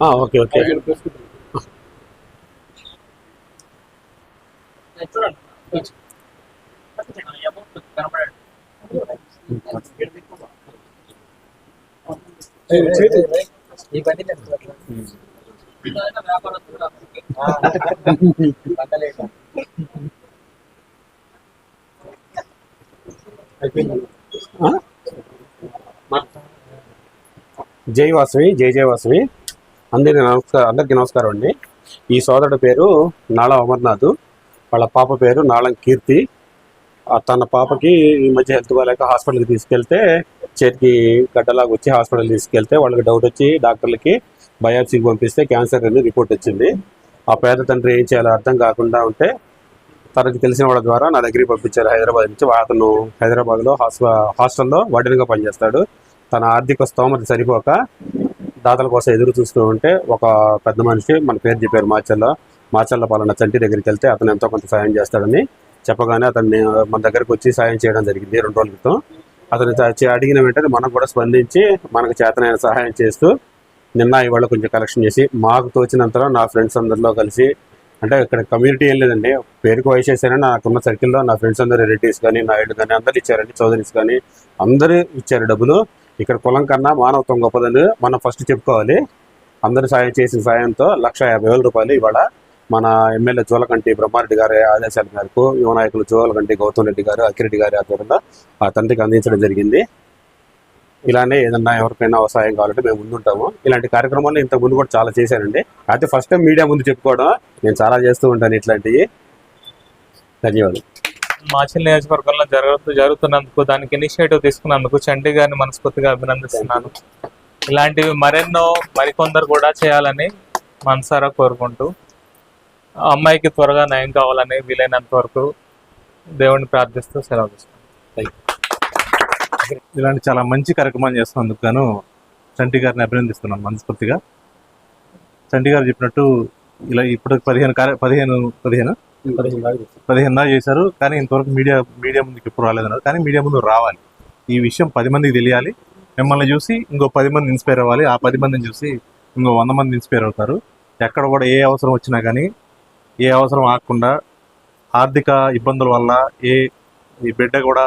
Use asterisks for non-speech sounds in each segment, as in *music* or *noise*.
ఆ, okay okay ఈ బండి ఆ? జై వాసవి జై జై వాసవి అందరికీ నమస్కారం అందరికీ నమస్కారం అండి. ఈ సోదరుడు పేరు నాళ అమర్నాథ్. వాళ్ళ పాప పేరు నాళం కీర్తి. తన పాపకి ఈ మధ్య హెల్త్ బాగాలేక హాస్పిటల్కి తీసుకెళ్తే చేతికి గడ్డలాగా వచ్చి హాస్పిటల్ తీసుకెళ్తే వాళ్ళకి డౌట్ వచ్చి డాక్టర్లకి బయాప్సీకి పంపిస్తే క్యాన్సర్ అని రిపోర్ట్ వచ్చింది. ఆ పేద తండ్రి ఏం చేయాలో అర్థం కాకుండా ఉంటే తనకి తెలిసిన వాళ్ళ ద్వారా నా దగ్గరికి పంపించారు. హైదరాబాద్ నుంచి అతను హైదరాబాద్లో హాస్ప హాస్టల్లో వార్డెన్గా పనిచేస్తాడు. తన ఆర్థిక స్తోమత సరిపోక దాతల కోసం ఎదురు చూస్తూ ఉంటే ఒక పెద్ద మనిషి మన పేరు చెప్పారు మాచల్ల మాచల్ల పాలన చంటి దగ్గరికి వెళ్తే అతను ఎంతో కొంత సాయం చేస్తాడని చెప్పగానే అతన్ని మన దగ్గరకు వచ్చి సాయం చేయడం జరిగింది రెండు రోజుల క్రితం. అతను అడిగిన వెంటనే మనం కూడా స్పందించి మనకు చేతనైన సహాయం చేస్తూ నిన్న ఇవాళ కొంచెం కలెక్షన్ చేసి మాకు తోచినంతలో నా ఫ్రెండ్స్ అందరిలో కలిసి అంటే ఇక్కడ కమ్యూనిటీ ఏం లేదండి పేరుకు వయసేసారని నాకున్న సర్కిల్లో నా ఫ్రెండ్స్ అందరూ రెడ్డిస్ కానీ నాయుడు కానీ అందరు ఇచ్చారండి చౌదరీస్ కానీ అందరూ ఇచ్చారు డబ్బులు. ఇక్కడ కులం కన్నా మానవత్వం గొప్పదని మనం ఫస్ట్ చెప్పుకోవాలి. అందరి సాయం చేసిన సాయంతో లక్ష యాభై వేల రూపాయలు ఇవాళ మన ఎమ్మెల్యే జోలకంటి బ్రహ్మారెడ్డి గారి ఆదేశాల మేరకు యువ నాయకులు జోలకంటి గౌతమ్ రెడ్డి గారు అక్కిరెడ్డి గారి ఆధ్వర్యంలో ఆ తండ్రికి అందించడం జరిగింది. ఇలానే ఏదన్నా ఎవరికైనా సహాయం కావాలంటే మేము ముందుంటాము. ఇలాంటి కార్యక్రమాలు ఇంతకు ముందు కూడా చాలా చేశానండి. అయితే ఫస్ట్ టైం మీడియా ముందు చెప్పుకోవడం నేను చాలా చేస్తూ ఉంటాను ఇట్లాంటివి. ధన్యవాదాలు. మాచిల్ నియోజకవర్గంలో జరుగుతూ జరుగుతున్నందుకు దానికి ఇనిషియేటివ్ తీసుకున్నందుకు చండీ గారిని మనస్ఫూర్తిగా అభినందిస్తున్నాను. ఇలాంటివి మరెన్నో మరికొందరు కూడా చేయాలని మనసారా కోరుకుంటూ అమ్మాయికి త్వరగా నయం కావాలని వీలైనంత వరకు దేవుణ్ణి ప్రార్థిస్తూ సెలవు తీసుకుంటాను ఇలాంటి చాలా మంచి కార్యక్రమాలు చేస్తున్నందుకు గాను చంటి గారిని అభినందిస్తున్నాను మనస్ఫూర్తిగా. చంటి గారు చెప్పినట్టు ఇలా ఇప్పుడు పదిహేను కార్య పదిహేను పదిహేను పదిహేను దాకా చేశారు. కానీ ఇంతవరకు మీడియా మీడియా ముందుకు ఎప్పుడు రాలేదన్నారు. కానీ మీడియా ముందు రావాలి. ఈ విషయం పది మందికి తెలియాలి. మిమ్మల్ని చూసి ఇంకో పది మంది ఇన్స్పైర్ అవ్వాలి. ఆ పది మందిని చూసి ఇంకో వంద మంది ఇన్స్పైర్ అవుతారు. ఎక్కడ కూడా ఏ అవసరం వచ్చినా కానీ ఏ అవసరం ఆగకుండా ఆర్థిక ఇబ్బందుల వల్ల ఏ ఈ బిడ్డ కూడా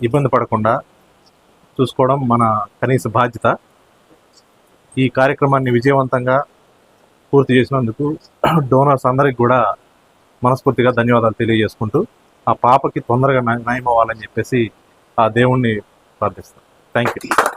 ఇబ్బంది పడకుండా చూసుకోవడం మన కనీస బాధ్యత. ఈ కార్యక్రమాన్ని విజయవంతంగా పూర్తి చేసినందుకు *clears throat* డోనర్స్ అందరికి కూడా మనస్ఫూర్తిగా ధన్యవాదాలు తెలియజేసుకుంటూ ఆ పాపకి తొందరగా న్యాయం అవ్వాలని చెప్పేసి ఆ దేవుణ్ణి ప్రార్థిస్తాను థ్యాంక్ యూ